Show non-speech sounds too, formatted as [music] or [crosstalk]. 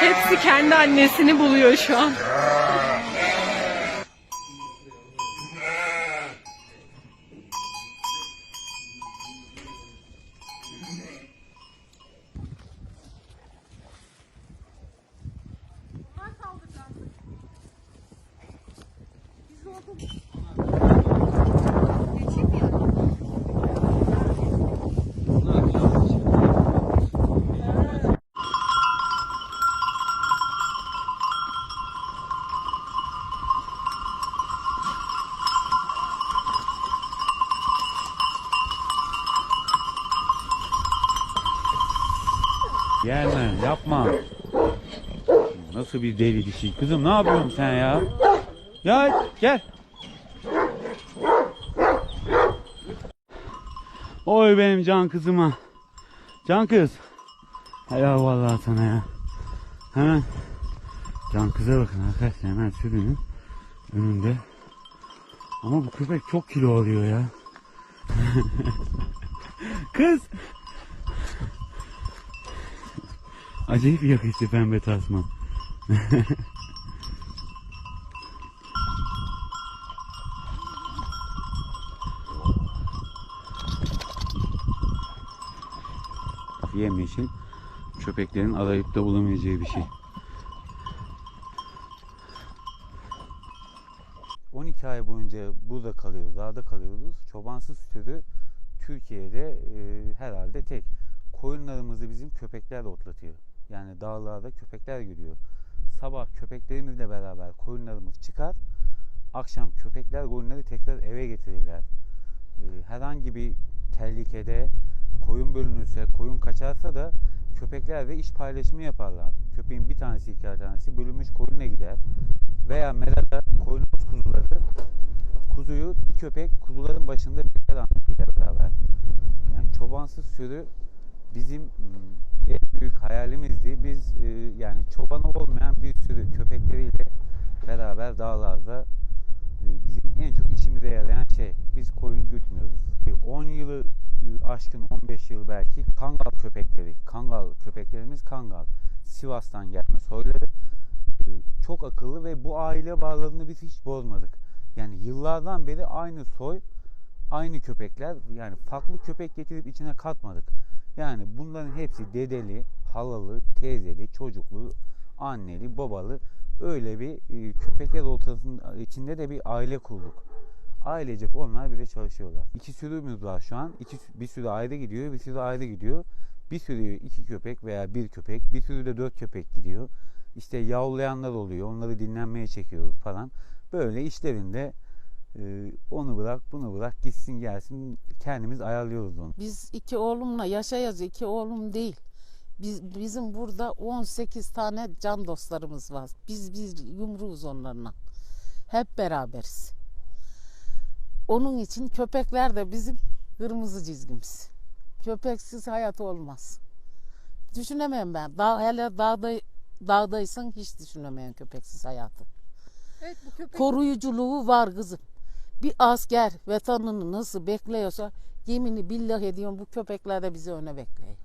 Hepsi kendi annesini buluyor şu an. Gelme yapma. Nasıl bir deli dişi. Kızım ne yapıyorsun sen ya? Ya gel. Oy benim can kızıma. Can kız. Helal vallahi sana ya. Hemen can kıza bakın arkadaşlar hemen sürünün önünde. Ama bu köpek çok kilo alıyor ya. [laughs] Kız. Acayip yakıştı pembe tasman. [laughs] Yemyeşil köpeklerin arayıp da bulamayacağı bir şey. 12 ay boyunca burada kalıyoruz, dağda kalıyoruz. Çobansız sürü Türkiye'de e, herhalde tek. Koyunlarımızı bizim köpekler otlatıyor. Yani dağlarda köpekler yürüyor. Sabah köpeklerimizle beraber koyunlarımız çıkar. Akşam köpekler koyunları tekrar eve getirirler. E, herhangi bir tehlikede koyun bölünürse, koyun kaçarsa da köpekler de iş paylaşımı yaparlar. Köpeğin bir tanesi, iki tanesi bölünmüş koyunla gider. Veya merada koyunumuz kuzuları kuzuyu bir köpek kuzuların başında bekler annesiyle beraber. Yani çobansız sürü bizim mm, en büyük hayalimizdi. Biz e, yani çobanı olmayan bir sürü köpekleriyle beraber dağlarda e, bizim en çok işimize yarayan şey biz koyun gütmüyoruz. E, 10 yılı e, aşkın 15 yıl belki kangal köpekleri, kangal köpeklerimiz kangal. Sivas'tan gelme soyları çok akıllı ve bu aile bağlarını biz hiç bozmadık. Yani yıllardan beri aynı soy, aynı köpekler yani farklı köpek getirip içine katmadık. Yani bunların hepsi dedeli, halalı, teyzeli, çocuklu, anneli, babalı öyle bir köpekler ortasında içinde de bir aile kurduk. Ailecek onlar bir de çalışıyorlar. İki sürümüz var şu an. İki, bir sürü ayrı gidiyor, bir sürü ayrı gidiyor. Bir sürü iki köpek veya bir köpek, bir sürü de dört köpek gidiyor. İşte yavlayanlar oluyor, onları dinlenmeye çekiyoruz falan. Böyle işlerinde e, onu bırak, bunu bırak, gitsin gelsin kendimiz ayarlıyoruz onu. Biz iki oğlumla yaşayacağız. iki oğlum değil. Biz, bizim burada 18 tane can dostlarımız var. Biz biz yumruğuz onlarla. Hep beraberiz. Onun için köpekler de bizim kırmızı çizgimiz. Köpeksiz hayat olmaz. Düşünemem ben. Dağ, hele dağda, dağdaysan hiç düşünemeyen köpeksiz hayatı. Evet bu köpek Koruyuculuğu var kızım. Bir asker vatanını nasıl bekliyorsa yemini billah ediyorum bu köpekler de bizi öne bekliyor.